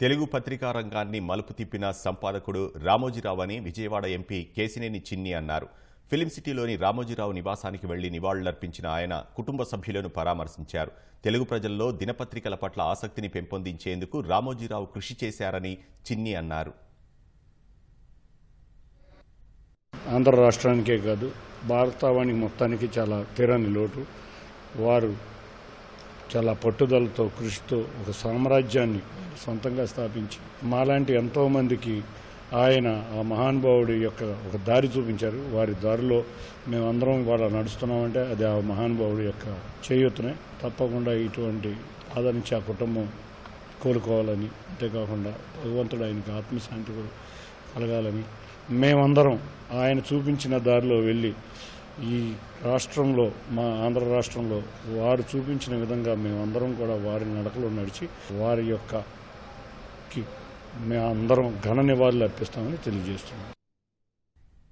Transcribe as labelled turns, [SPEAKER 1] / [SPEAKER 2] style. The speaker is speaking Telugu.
[SPEAKER 1] తెలుగు పత్రికా రంగాన్ని మలుపు తిప్పిన సంపాదకుడు రామోజీరావు అని విజయవాడ ఎంపీ కేసినేని చిన్ని అన్నారు. ఫిలిం సిటీలోని రామోజీరావు నివాసానికి వెళ్ళి నివాళులర్పించిన ఆయన కుటుంబ సభ్యులను పరామర్శించారు. తెలుగు ప్రజల్లో దినపత్రికల పట్ల ఆసక్తిని పెంపొందించేందుకు రామోజీరావు కృషి చేశారని చిన్ని అన్నారు.
[SPEAKER 2] ఆంధ్ర రాష్ట్రానికే కాదు భారతావానికి మొత్తానికి చాలా తీరని లోటు. వారు చాలా పట్టుదలతో కృషితో ఒక సామ్రాజ్యాన్ని సొంతంగా స్థాపించి మాలాంటి ఎంతోమందికి ఆయన ఆ మహానుభావుడి యొక్క ఒక దారి చూపించారు. వారి దారిలో మేమందరం ఇవాళ నడుస్తున్నామంటే అది ఆ మహానుభావుడి యొక్క చేయూతనే. తప్పకుండా ఇటువంటి ఆదరించి ఆ కుటుంబం కోలుకోవాలని అంతేకాకుండా భగవంతుడు ఆయనకి ఆత్మశాంతి కలగాలని మేమందరం ఆయన చూపించిన దారిలో వెళ్ళి ఈ రాష్ట్రంలో మా ఆంధ్ర రాష్ట్రంలో వారు చూపించిన విధంగా మేమందరం కూడా వారి నడకలో నడిచి వారి యొక్క కి మేమందరం ఘన నివాళులు అర్పిస్తామని తెలియజేస్తున్నాం.